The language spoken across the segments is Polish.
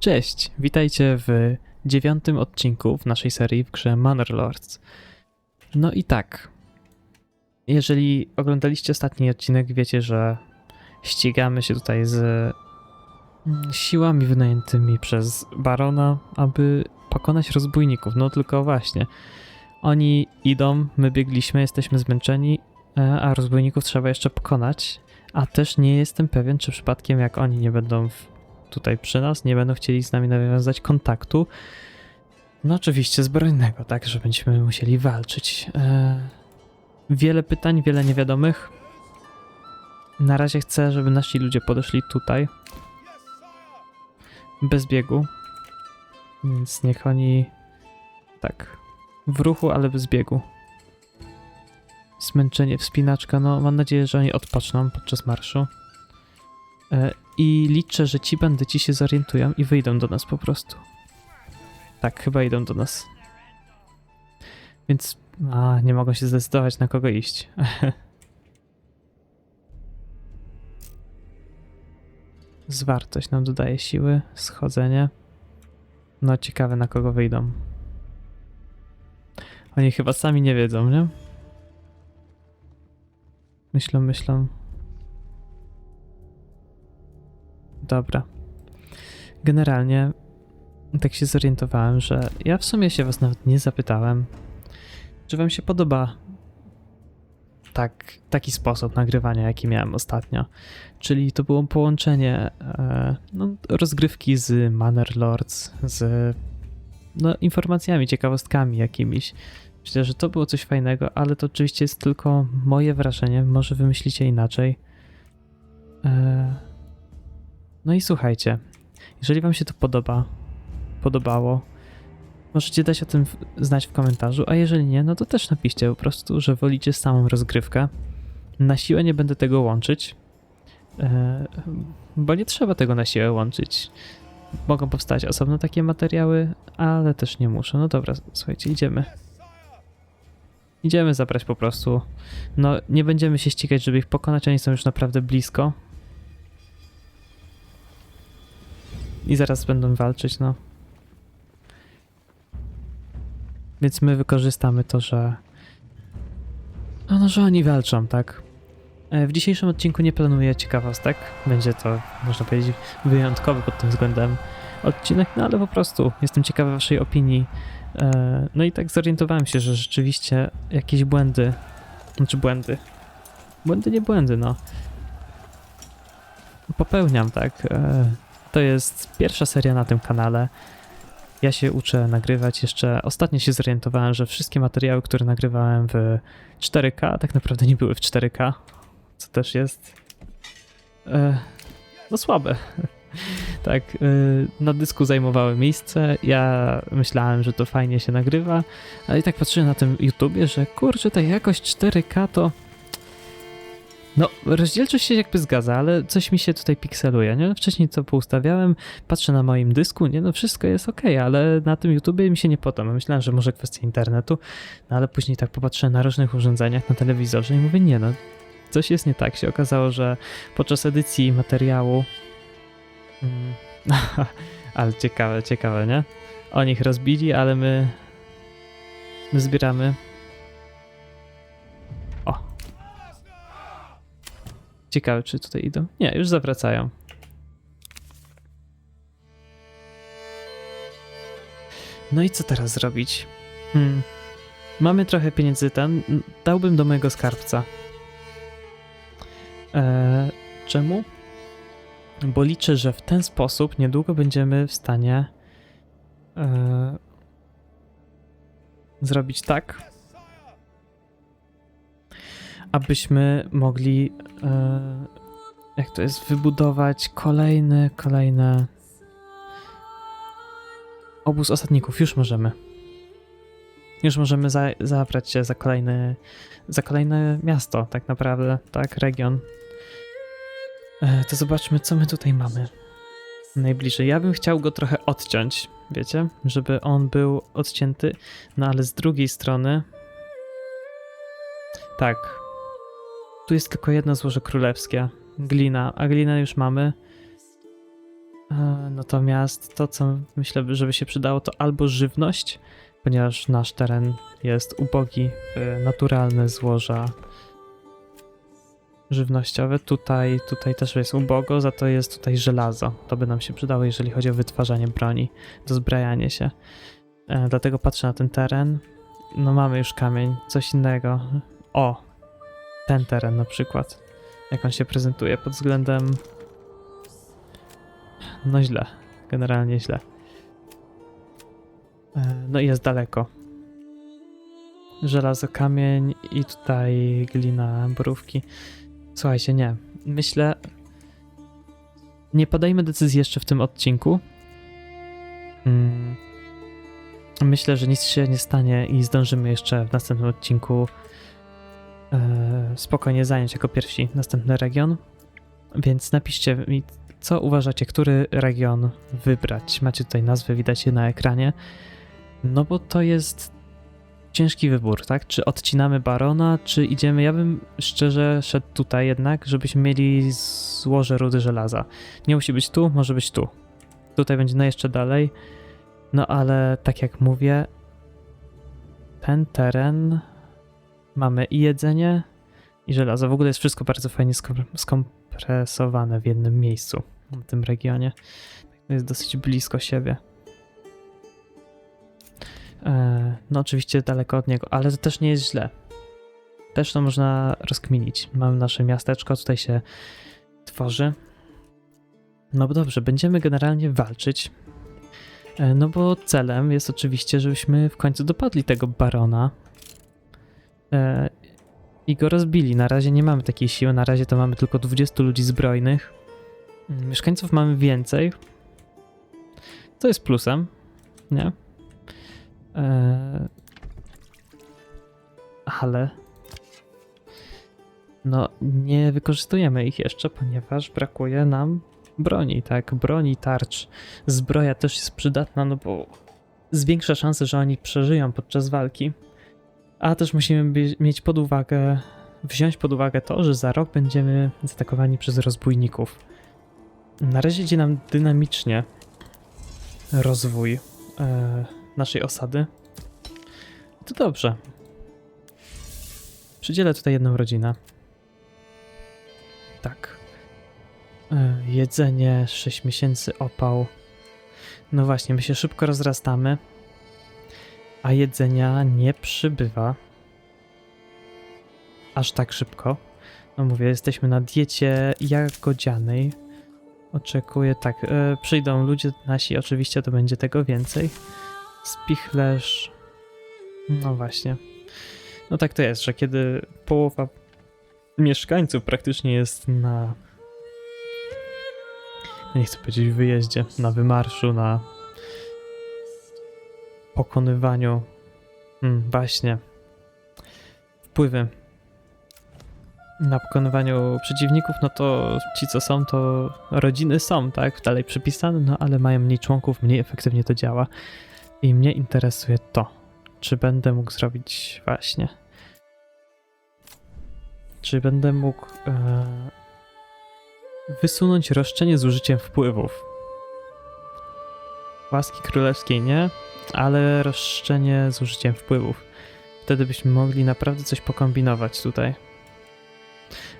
Cześć, witajcie w dziewiątym odcinku w naszej serii w grze Manor Lords. No i tak, jeżeli oglądaliście ostatni odcinek, wiecie, że ścigamy się tutaj z mm, siłami wynajętymi przez Barona, aby pokonać rozbójników. No tylko właśnie, oni idą, my biegliśmy, jesteśmy zmęczeni, e, a rozbójników trzeba jeszcze pokonać. A też nie jestem pewien, czy przypadkiem jak oni nie będą w tutaj przy nas, nie będą chcieli z nami nawiązać kontaktu. No oczywiście zbrojnego, tak, że będziemy musieli walczyć. Eee, wiele pytań, wiele niewiadomych. Na razie chcę, żeby nasi ludzie podeszli tutaj. Bez biegu. Więc niech oni... Tak. W ruchu, ale bez biegu. Zmęczenie, wspinaczka. No, mam nadzieję, że oni odpoczną podczas marszu. E, I liczę, że ci bandyci się zorientują i wyjdą do nas po prostu. Tak, chyba idą do nas. Więc. A, nie mogą się zdecydować na kogo iść. Zwartość nam dodaje siły, schodzenie. No, ciekawe na kogo wyjdą. Oni chyba sami nie wiedzą, nie? Myślą, myślą. Dobra. Generalnie tak się zorientowałem, że ja w sumie się was nawet nie zapytałem, czy wam się podoba tak, taki sposób nagrywania, jaki miałem ostatnio. Czyli to było połączenie e, no, rozgrywki z Manor Lords, z no, informacjami, ciekawostkami jakimiś. Myślę, że to było coś fajnego, ale to oczywiście jest tylko moje wrażenie. Może wymyślicie inaczej. E, no i słuchajcie, jeżeli Wam się to podoba, podobało, możecie dać o tym znać w komentarzu, a jeżeli nie, no to też napiszcie po prostu, że wolicie samą rozgrywkę. Na siłę nie będę tego łączyć, e, bo nie trzeba tego na siłę łączyć. Mogą powstać osobno takie materiały, ale też nie muszę. No dobra, słuchajcie, idziemy. Idziemy zabrać po prostu. No, nie będziemy się ścigać, żeby ich pokonać, oni są już naprawdę blisko. I zaraz będą walczyć, no. Więc my wykorzystamy to, że. No, no że oni walczą, tak? E, W dzisiejszym odcinku nie planuję ciekawostek. Będzie to, można powiedzieć, wyjątkowy pod tym względem odcinek, no ale po prostu jestem ciekawy Waszej opinii. E, No i tak zorientowałem się, że rzeczywiście jakieś błędy. Znaczy błędy. Błędy, nie błędy, no. Popełniam, tak. To jest pierwsza seria na tym kanale. Ja się uczę nagrywać. Jeszcze ostatnio się zorientowałem, że wszystkie materiały, które nagrywałem w 4K, tak naprawdę nie były w 4K, co też jest e, no słabe. Tak, e, na dysku zajmowały miejsce. Ja myślałem, że to fajnie się nagrywa, ale i tak patrzyłem na tym YouTubie, że kurczę, ta jakość 4K to no, rozdzielczość się jakby zgadza, ale coś mi się tutaj pikseluje, nie? Wcześniej co poustawiałem, patrzę na moim dysku, nie no, wszystko jest ok, ale na tym YouTubie mi się nie podoba. Myślałem, że może kwestia internetu, no ale później tak popatrzyłem na różnych urządzeniach, na telewizorze i mówię, nie no, coś jest nie tak. Się okazało, że podczas edycji materiału... Mm, ale ciekawe, ciekawe, nie? Oni ich rozbili, ale my... My zbieramy... Ciekawe, czy tutaj idą. Nie, już zawracają. No i co teraz zrobić? Hmm. Mamy trochę pieniędzy tam. Dałbym do mojego skarbca. Eee, czemu? Bo liczę, że w ten sposób niedługo będziemy w stanie eee, zrobić tak, abyśmy mogli, e, jak to jest, wybudować kolejny, kolejne obóz osadników. Już możemy. Już możemy za, zabrać się za kolejny, za kolejne miasto, tak naprawdę, tak, region. E, to zobaczmy, co my tutaj mamy. Najbliżej. Ja bym chciał go trochę odciąć, wiecie, żeby on był odcięty, no ale z drugiej strony. Tak, tu jest tylko jedno złoże królewskie. Glina, a glinę już mamy. E, Natomiast to, co myślę, żeby się przydało, to albo żywność, ponieważ nasz teren jest ubogi w naturalne złoża żywnościowe. Tutaj, tutaj też jest ubogo, za to jest tutaj żelazo. To by nam się przydało, jeżeli chodzi o wytwarzanie broni, dozbrajanie się. E, dlatego patrzę na ten teren. No mamy już kamień, coś innego. O, ten teren na przykład. Jak on się prezentuje pod względem no źle, generalnie źle. E, No i jest daleko. Żelazo, kamień i tutaj glina, borówki. Słuchajcie, nie. Myślę. Nie podejmę decyzji jeszcze w tym odcinku. Mm. Myślę, że nic się nie stanie i zdążymy jeszcze w następnym odcinku spokojnie zająć jako pierwsi następny region. Więc napiszcie mi, co uważacie, który region wybrać? Macie tutaj nazwę, widać je na ekranie. No bo to jest ciężki wybór, tak? Czy odcinamy barona, czy idziemy. Ja bym szczerze szedł tutaj jednak, żebyśmy mieli złoże rudy żelaza. Nie musi być tu, może być tu. Tutaj będzie no jeszcze dalej. No ale tak jak mówię, ten teren mamy i jedzenie, i żelazo. W ogóle jest wszystko bardzo fajnie skom- skompresowane w jednym miejscu w tym regionie. Jest dosyć blisko siebie. E, No, oczywiście daleko od niego, ale to też nie jest źle. Też to można rozkminić. Mamy nasze miasteczko, tutaj się tworzy. No dobrze, będziemy generalnie walczyć. E, No bo celem jest oczywiście, żebyśmy w końcu dopadli tego barona. E, i go rozbili. Na razie nie mamy takiej siły, na razie to mamy tylko 20 ludzi zbrojnych. Mm, Mieszkańców mamy więcej. To jest plusem, nie? Eee, ale no nie wykorzystujemy ich jeszcze, ponieważ brakuje nam broni, tak? Broni, tarcz. Zbroja też jest przydatna, no bo zwiększa szanse, że oni przeżyją podczas walki. A też musimy mieć pod uwagę, wziąć pod uwagę to, że za rok będziemy zaatakowani przez rozbójników. Na razie idzie nam dynamicznie rozwój e, naszej osady. To dobrze. Przydzielę tutaj jedną rodzinę. Tak. E, jedzenie, 6 miesięcy opał. No właśnie, my się szybko rozrastamy a jedzenia nie przybywa aż tak szybko. No mówię, jesteśmy na diecie jagodzianej. Oczekuję, tak, e, przyjdą ludzie nasi, oczywiście to będzie tego więcej. Spichlerz. No właśnie. No tak to jest, że kiedy połowa mieszkańców praktycznie jest na. Nie chcę powiedzieć wyjeździe, na wymarszu, na pokonywaniu. Mm, właśnie. Wpływy na pokonywaniu przeciwników, no to ci co są, to rodziny są, tak, dalej przypisane, no ale mają mniej członków, mniej efektywnie to działa. I mnie interesuje to, czy będę mógł zrobić właśnie. Czy będę mógł e, wysunąć roszczenie z użyciem wpływów. Łaski królewskiej nie, ale roszczenie z użyciem wpływów. Wtedy byśmy mogli naprawdę coś pokombinować tutaj.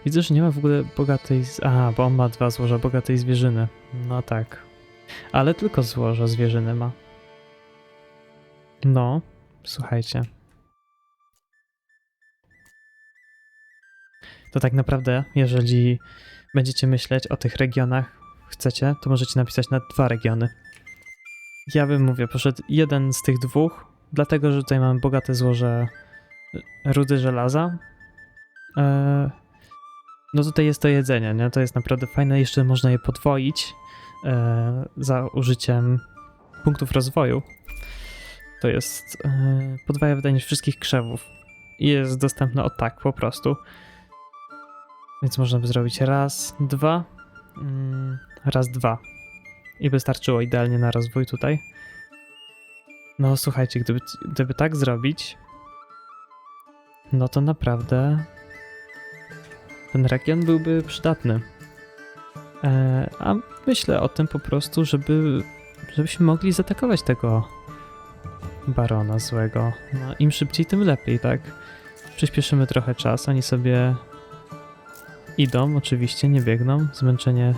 Widzę, że nie ma w ogóle bogatej. Z... A, bo on ma dwa złoża bogatej zwierzyny. No tak. Ale tylko złoża zwierzyny ma. No, słuchajcie. To tak naprawdę, jeżeli będziecie myśleć o tych regionach, chcecie, to możecie napisać na dwa regiony. Ja bym, mówię, poszedł jeden z tych dwóch, dlatego że tutaj mamy bogate złoże rudy żelaza. E, no tutaj jest to jedzenie, nie? To jest naprawdę fajne. Jeszcze można je podwoić e, za użyciem punktów rozwoju. To jest e, podwaja wydajność wszystkich krzewów. I jest dostępne o tak po prostu. Więc można by zrobić raz, dwa, mm, raz, dwa i wystarczyło idealnie na rozwój tutaj. No słuchajcie, gdyby, gdyby tak zrobić, no to naprawdę ten region byłby przydatny. E, a myślę o tym po prostu, żeby, żebyśmy mogli zaatakować tego barona złego. No, im szybciej, tym lepiej, tak? Przyspieszymy trochę czas, oni sobie idą, oczywiście, nie biegną. Zmęczenie.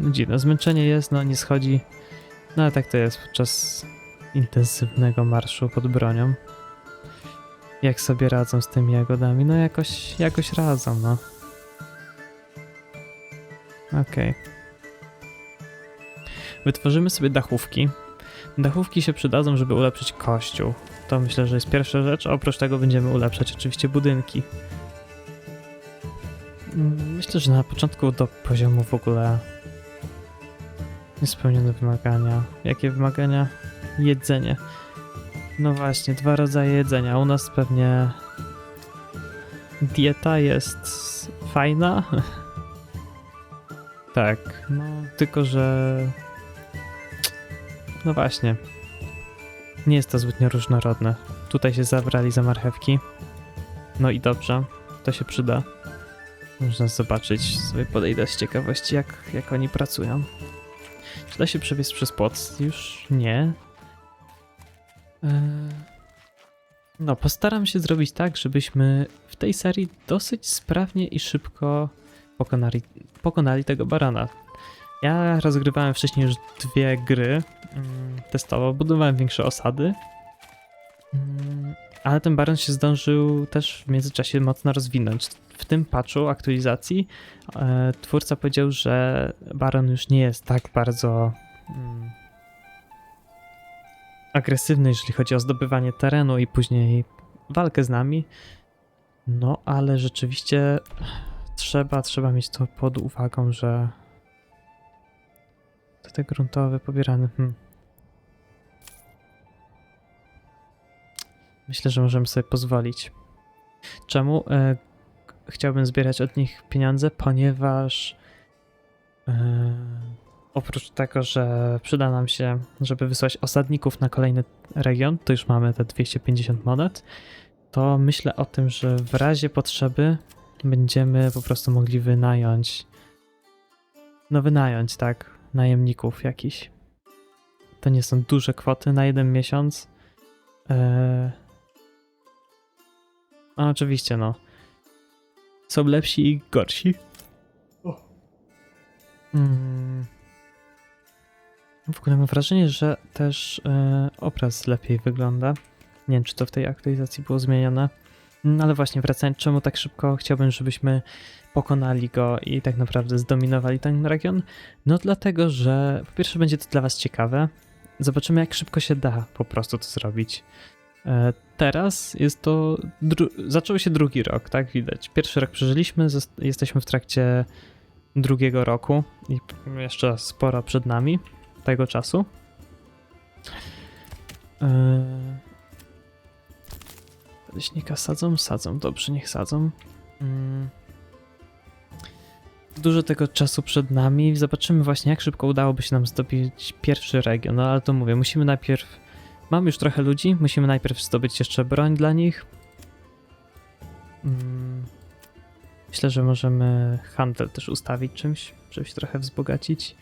No dziwne, zmęczenie jest, no nie schodzi. No ale tak to jest podczas intensywnego marszu pod bronią. Jak sobie radzą z tymi jagodami? No jakoś, jakoś radzą, no. Okej. Wytworzymy sobie dachówki. Dachówki się przydadzą, żeby ulepszyć kościół. To myślę, że jest pierwsza rzecz. Oprócz tego będziemy ulepszać oczywiście budynki. Mm, Myślę, że na początku do poziomu w ogóle niespełnione wymagania. Jakie wymagania? Jedzenie. No właśnie, dwa rodzaje jedzenia. U nas pewnie dieta jest fajna. tak, no tylko że no właśnie. Nie jest to zbytnio różnorodne. Tutaj się zabrali za marchewki. No i dobrze, to się przyda. Można zobaczyć, sobie podejdę z ciekawości, jak, jak oni pracują. Da się przebiec przez płot? Już nie. Eee, No, postaram się zrobić tak, żebyśmy w tej serii dosyć sprawnie i szybko pokonali, pokonali tego barana. Ja rozgrywałem wcześniej już dwie gry mm, testowo, budowałem większe osady, Mm, ale ten baran się zdążył też w międzyczasie mocno rozwinąć. W tym patchu aktualizacji e, twórca powiedział, że baron już nie jest tak bardzo mm, agresywny, jeżeli chodzi o zdobywanie terenu i później walkę z nami. No, ale rzeczywiście trzeba, trzeba mieć to pod uwagą, że te gruntowe pobierane. Hmm. Myślę, że możemy sobie pozwolić. Czemu? E, chciałbym zbierać od nich pieniądze, ponieważ e, oprócz tego, że przyda nam się, żeby wysłać osadników na kolejny region, to już mamy te 250 monet, to myślę o tym, że w razie potrzeby będziemy po prostu mogli wynająć, no wynająć, tak, najemników jakiś. To nie są duże kwoty na jeden miesiąc. Eee... No oczywiście, no. Są lepsi i gorsi. Mm. W ogóle mam wrażenie, że też e, obraz lepiej wygląda. Nie wiem, czy to w tej aktualizacji było zmienione. No ale właśnie, wracając, czemu tak szybko chciałbym, żebyśmy pokonali go i tak naprawdę zdominowali ten region? No dlatego, że po pierwsze będzie to dla was ciekawe. Zobaczymy, jak szybko się da po prostu to zrobić. E, Teraz jest to. Zaczął się drugi rok, tak widać. Pierwszy rok przeżyliśmy, jesteśmy w trakcie drugiego roku i jeszcze sporo przed nami tego czasu. Eee... Leśnika sadzą? Sadzą, dobrze, niech sadzą. Mm. Dużo tego czasu przed nami. Zobaczymy właśnie, jak szybko udałoby się nam zdobyć pierwszy region. No ale to mówię, musimy najpierw. Mam już trochę ludzi, musimy najpierw zdobyć jeszcze broń dla nich. Mm. Myślę, że możemy handel też ustawić czymś, żeby się trochę wzbogacić.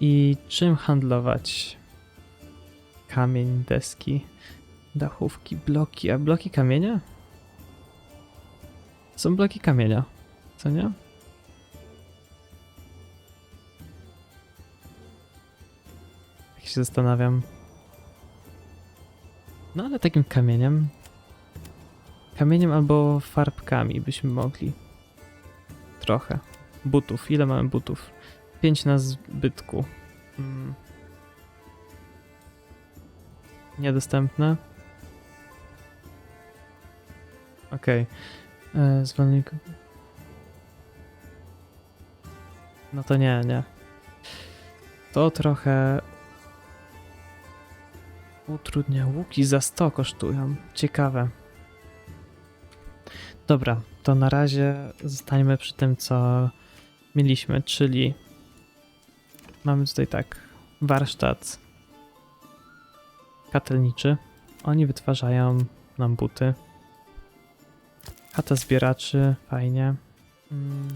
I czym handlować? Kamień, deski, dachówki, bloki. A bloki kamienia? Są bloki kamienia, co nie? Tak się zastanawiam. No ale takim kamieniem. Kamieniem albo farbkami byśmy mogli. Trochę. Butów. Ile mamy butów? 5 na zbytku. Mm. Niedostępne. Okej. Okay. Zwolnik. No to nie, nie. To trochę utrudnia. Łuki za 100 kosztują. Ciekawe. Dobra, to na razie zostańmy przy tym, co mieliśmy, czyli mamy tutaj tak warsztat katelniczy. Oni wytwarzają nam buty. Chata zbieraczy, fajnie. Mm,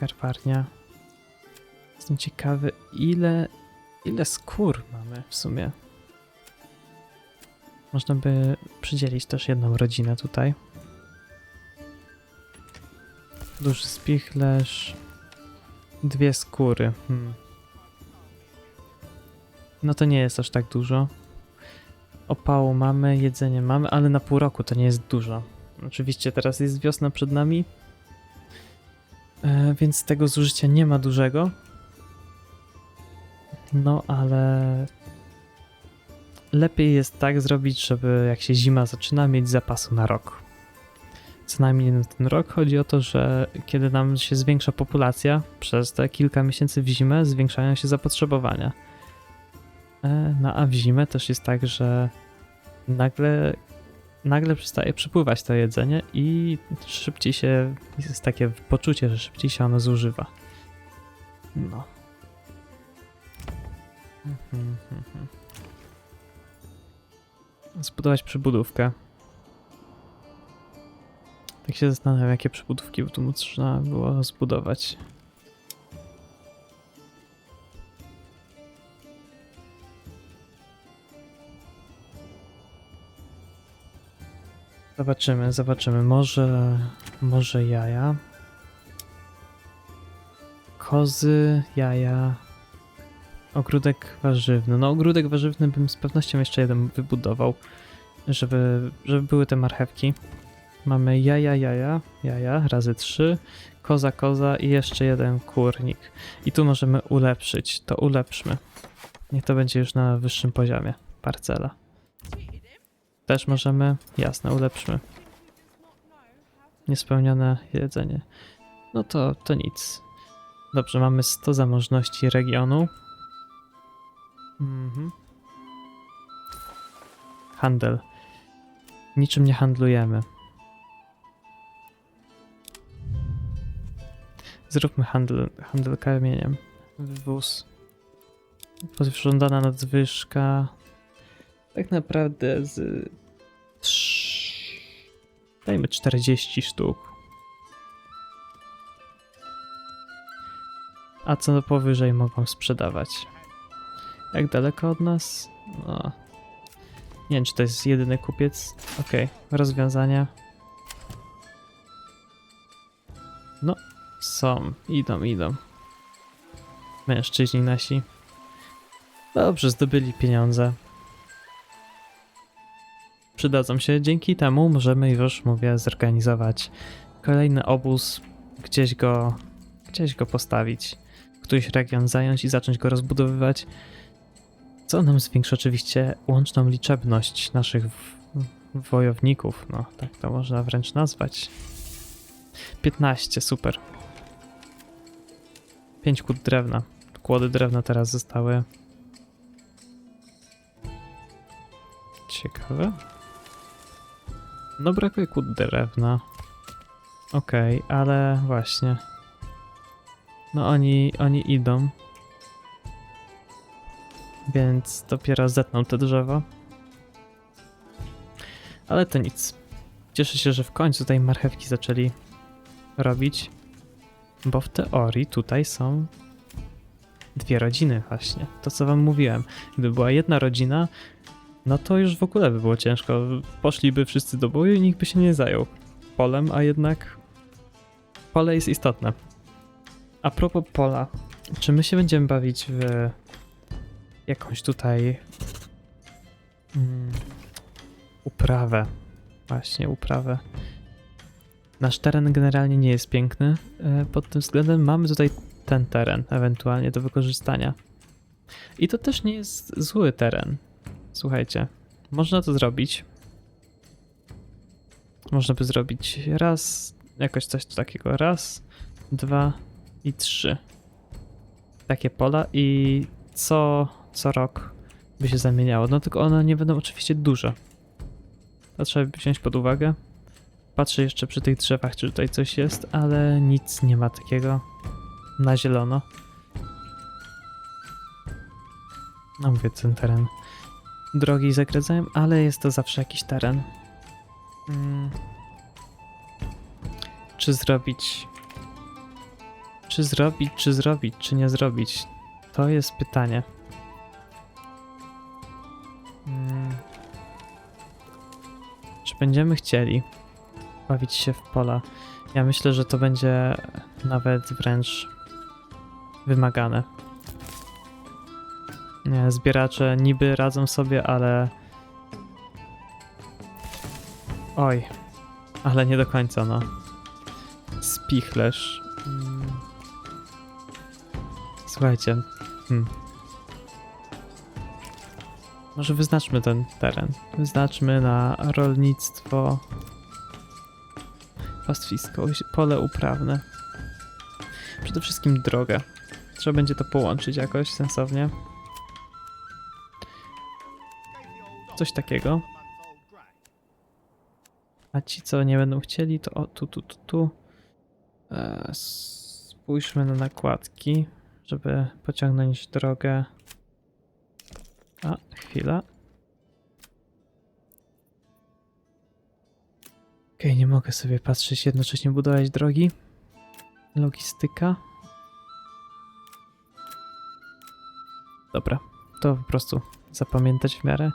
Karwarnia. Jestem ciekawy, ile, ile skór mamy w sumie. Można by przydzielić też jedną rodzinę tutaj. Duży spichlerz. Dwie skóry. Hmm. No to nie jest aż tak dużo. Opału mamy, jedzenie mamy, ale na pół roku to nie jest dużo. Oczywiście teraz jest wiosna przed nami, e, więc tego zużycia nie ma dużego. No ale lepiej jest tak zrobić, żeby jak się zima zaczyna, mieć zapasu na rok. Co najmniej na ten rok chodzi o to, że kiedy nam się zwiększa populacja, przez te kilka miesięcy w zimę zwiększają się zapotrzebowania. E, No a w zimę też jest tak, że nagle, nagle przestaje przypływać to jedzenie i szybciej się, jest takie poczucie, że szybciej się ono zużywa. No. Mhm, mhm. Zbudować przybudówkę. Tak się zastanawiam, jakie przybudówki tu można było zbudować. Zobaczymy, zobaczymy. Może, może jaja. Kozy, jaja. Ogródek warzywny. No ogródek warzywny bym z pewnością jeszcze jeden wybudował, żeby, żeby były te marchewki. Mamy jaja, jaja, jaja, razy trzy, koza, koza i jeszcze jeden kurnik. I tu możemy ulepszyć, to ulepszmy. Niech to będzie już na wyższym poziomie, parcela. Też możemy, jasne, ulepszmy. Niespełnione jedzenie. No to, to nic. Dobrze, mamy 100 zamożności regionu. Mhm. Handel. Niczym nie handlujemy. Zróbmy handel, handel kamieniem. Wywóz. Pożądana nadwyżka. Tak naprawdę z... Dajmy 40 sztuk. A co powyżej mogą sprzedawać? Jak daleko od nas? No. Nie wiem, czy to jest jedyny kupiec. Okej, rozwiązania. No, są. Idą, idą. Mężczyźni nasi. Dobrze, zdobyli pieniądze. Przydadzą się. Dzięki temu możemy już, mówię, zorganizować kolejny obóz, gdzieś go, gdzieś go postawić, któryś region zająć i zacząć go rozbudowywać. Co nam zwiększy oczywiście łączną liczebność naszych wojowników, no tak to można wręcz nazwać. 15, super. 5 kłód drewna. Kłody drewna teraz zostały. Ciekawe. No brakuje kłód drewna. Okej, ale właśnie. No oni, oni idą. Więc dopiero zetną te drzewo. Ale to nic. Cieszę się, że w końcu tutaj marchewki zaczęli robić. Bo w teorii tutaj są dwie rodziny właśnie. To co wam mówiłem. Gdyby była jedna rodzina, no to już w ogóle by było ciężko. Poszliby wszyscy do boju i nikt by się nie zajął polem, a jednak pole jest istotne. A propos pola, czy my się będziemy bawić w jakąś tutaj mm, uprawę? Właśnie, uprawę. Nasz teren generalnie nie jest piękny e, pod tym względem. Mamy tutaj ten teren ewentualnie do wykorzystania. I to też nie jest zły teren. Słuchajcie, można to zrobić. Można by zrobić raz, jakoś coś takiego. Raz, dwa i trzy. Takie pola i co, co rok by się zamieniało. No tylko one nie będą oczywiście duże. To trzeba wziąć pod uwagę. Patrzę jeszcze przy tych drzewach, czy tutaj coś jest, ale nic nie ma takiego na zielono. No mówię, ten teren drogi zagradzają, ale jest to zawsze jakiś teren. Mm. Czy zrobić... Czy zrobić, czy zrobić, czy nie zrobić? To jest pytanie. Czy będziemy chcieli bawić się w pola? Ja myślę, że to będzie nawet wręcz wymagane. Nie, zbieracze niby radzą sobie, ale. Oj, ale nie do końca, no. Spichlerz. Mm. Słuchajcie. Hmm. Może wyznaczmy ten teren. Wyznaczmy na rolnictwo, pastwisko, pole uprawne. Przede wszystkim drogę. Trzeba będzie to połączyć jakoś sensownie. Coś takiego. A ci, co nie będą chcieli, to o, tu, tu, tu, tu. E, spójrzmy na nakładki, żeby pociągnąć drogę. A, chwila. Okej, nie mogę sobie patrzeć, jednocześnie budować drogi. Logistyka. Dobra, to po prostu zapamiętać w miarę.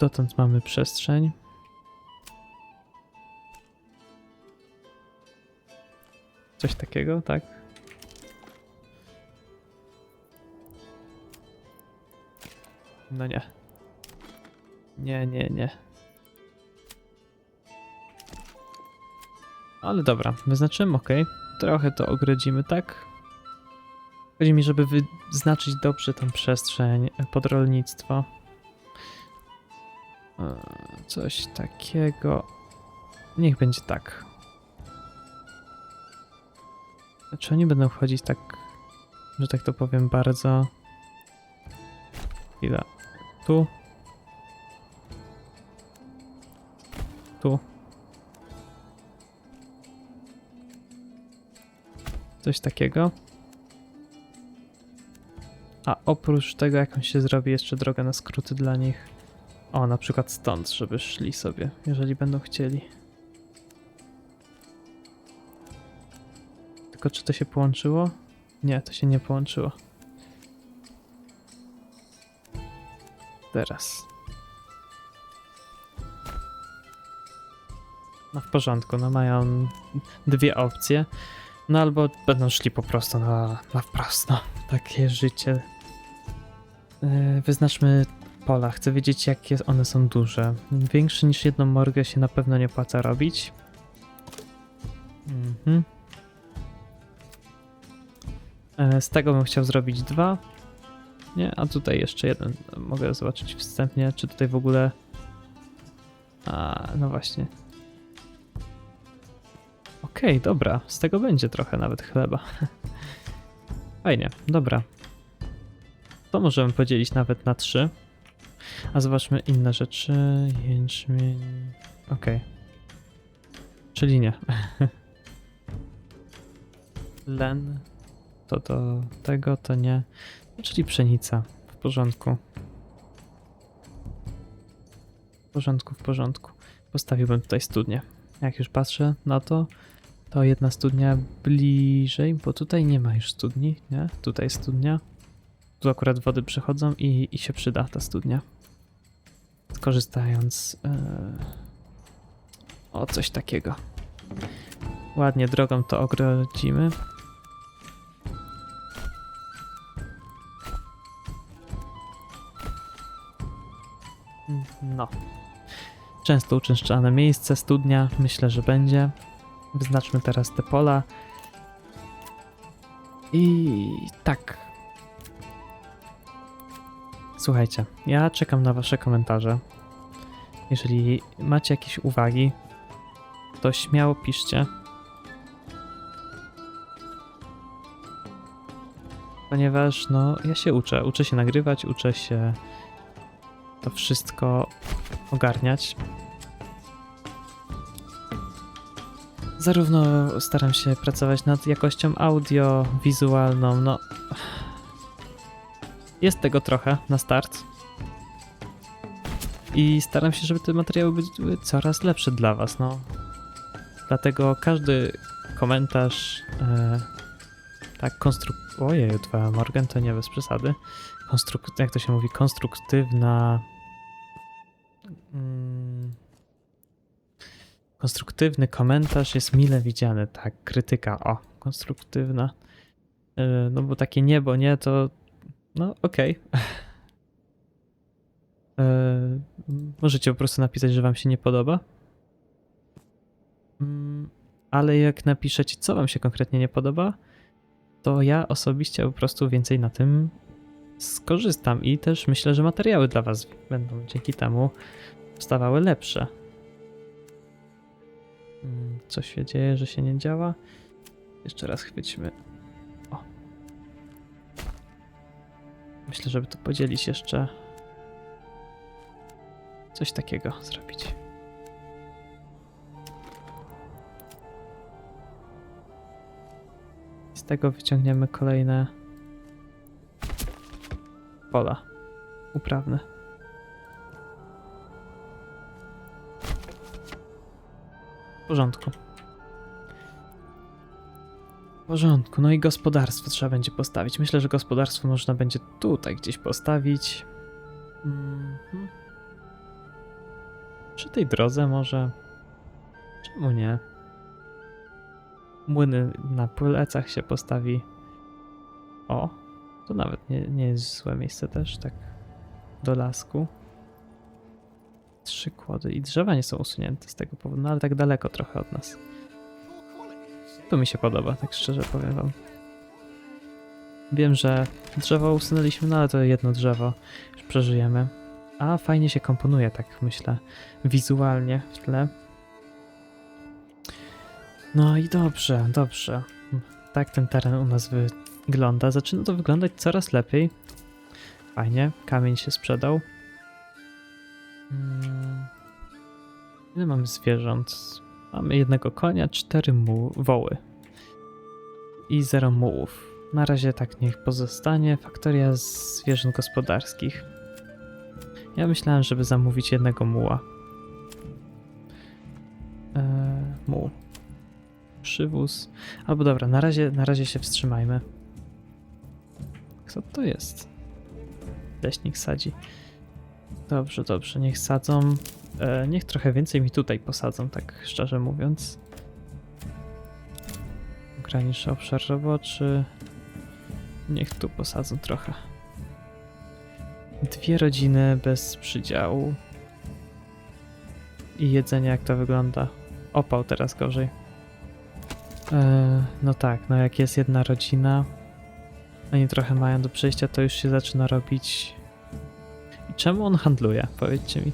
Dotąd mamy przestrzeń. Coś takiego, tak? No nie. Nie, nie, nie. Ale dobra, wyznaczyłem OK. Trochę to ogrodzimy, tak? Chodzi mi, żeby wyznaczyć dobrze tą przestrzeń pod rolnictwo. E, Coś takiego. Niech będzie tak. Czy oni będą wchodzić tak, że tak to powiem, bardzo. Chwila. Tu. Tu. Coś takiego. A oprócz tego, jaką się zrobi jeszcze drogę na skróty dla nich. O, na przykład stąd, żeby szli sobie, jeżeli będą chcieli. Tylko czy to się połączyło? Nie, to się nie połączyło. Teraz. No w porządku, no mają dwie opcje. No albo będą szli po prostu na, na wprost, no. Takie życie. Yy, wyznaczmy pola. Chcę wiedzieć, jakie one są duże. Większe niż jedną morgę się na pewno nie opłaca robić. Mhm. E, Z tego bym chciał zrobić dwa. Nie, a tutaj jeszcze jeden. Mogę zobaczyć wstępnie, czy tutaj w ogóle. A, no właśnie. Okej, dobra. Z tego będzie trochę nawet chleba. Fajnie, dobra. To możemy podzielić nawet na trzy. A zobaczmy inne rzeczy. Jęczmień. Okej. Czyli nie. Len. To do tego, to nie. Czyli pszenica. W porządku. W porządku, w porządku. Postawiłbym tutaj studnię. Jak już patrzę na to, to jedna studnia bliżej, bo tutaj nie ma już studni, nie? Tutaj studnia. Tu akurat wody przechodzą i, i się przyda ta studnia. Skorzystając e, o coś takiego. Ładnie drogą to ogrodzimy. No. Często uczęszczane miejsce, studnia, myślę, że będzie. Wyznaczmy teraz te pola. I tak. Słuchajcie, ja czekam na Wasze komentarze. Jeżeli macie jakieś uwagi, to śmiało piszcie. Ponieważ, no, ja się uczę. Uczę się nagrywać, uczę się to wszystko ogarniać. Zarówno staram się pracować nad jakością audio, wizualną, no. Jest tego trochę na start. I staram się, żeby te materiały były coraz lepsze dla Was, no. Dlatego każdy komentarz. E, tak, konstruk... Ojej, dwa Morgan to nie bez przesady. Konstruk... Jak to się mówi? Konstruktywna... Mm, konstruktywny komentarz jest mile widziany. Tak, krytyka. O, konstruktywna. E, no bo takie niebo, nie, to... No, okej. E, Możecie po prostu napisać, że wam się nie podoba. Mm, Ale jak napiszecie, co wam się konkretnie nie podoba, to ja osobiście po prostu więcej na tym skorzystam i też myślę, że materiały dla was będą dzięki temu stawały lepsze. Mm, Co się dzieje, że się nie działa? Jeszcze raz chwyćmy. O. Myślę, żeby to podzielić jeszcze. Coś takiego zrobić. Z tego wyciągniemy kolejne pola uprawne. W porządku. W porządku. No i gospodarstwo trzeba będzie postawić. Myślę, że gospodarstwo można będzie tutaj gdzieś postawić. Mhm. Przy tej drodze może. Czemu nie? Młyny na plecach się postawi. O, to nawet nie, nie jest złe miejsce też, tak do lasku. Trzy kłody i drzewa nie są usunięte z tego powodu, no ale tak daleko trochę od nas. To mi się podoba, tak szczerze powiem wam. Wiem, że drzewo usunęliśmy, no ale to jedno drzewo już przeżyjemy. A fajnie się komponuje, tak myślę, wizualnie w tle. No i dobrze, dobrze. Tak ten teren u nas wygląda. Zaczyna to wyglądać coraz lepiej. Fajnie, kamień się sprzedał. Mm. Ile mamy zwierząt? Mamy jednego konia, cztery mu woły i zero mułów. Na razie tak niech pozostanie. Faktoria zwierząt gospodarskich. Ja myślałem, żeby zamówić jednego muła. Eee, muł. Przywóz. Albo dobra, na razie, na razie się wstrzymajmy. Co to jest? Leśnik sadzi. Dobrze, dobrze, niech sadzą. E, niech trochę więcej mi tutaj posadzą, tak szczerze mówiąc. Graniczny obszar roboczy. Niech tu posadzą trochę. Dwie rodziny bez przydziału. I jedzenie, jak to wygląda. Opał teraz gorzej. E, no tak, no jak jest jedna rodzina, oni trochę mają do przejścia, to już się zaczyna robić. I czemu on handluje? Powiedzcie mi.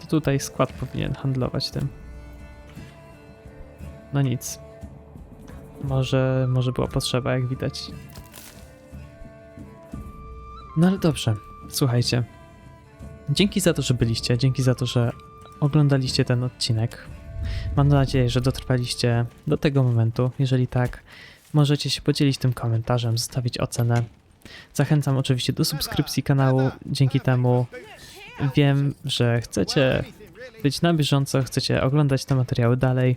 To tutaj skład powinien handlować tym. No nic. Może, może była potrzeba, jak widać. No ale dobrze, słuchajcie. Dzięki za to, że byliście, dzięki za to, że oglądaliście ten odcinek. Mam nadzieję, że dotrwaliście do tego momentu. Jeżeli tak, możecie się podzielić tym komentarzem, zostawić ocenę. Zachęcam oczywiście do subskrypcji kanału. Dzięki temu wiem, że chcecie być na bieżąco, chcecie oglądać te materiały dalej.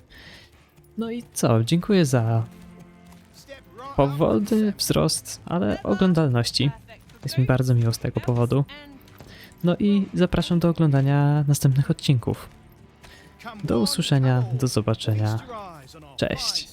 No i co? Dziękuję za powolny wzrost, ale oglądalności. Jest mi bardzo miło z tego powodu. No i zapraszam do oglądania następnych odcinków. Do usłyszenia, do zobaczenia. Cześć.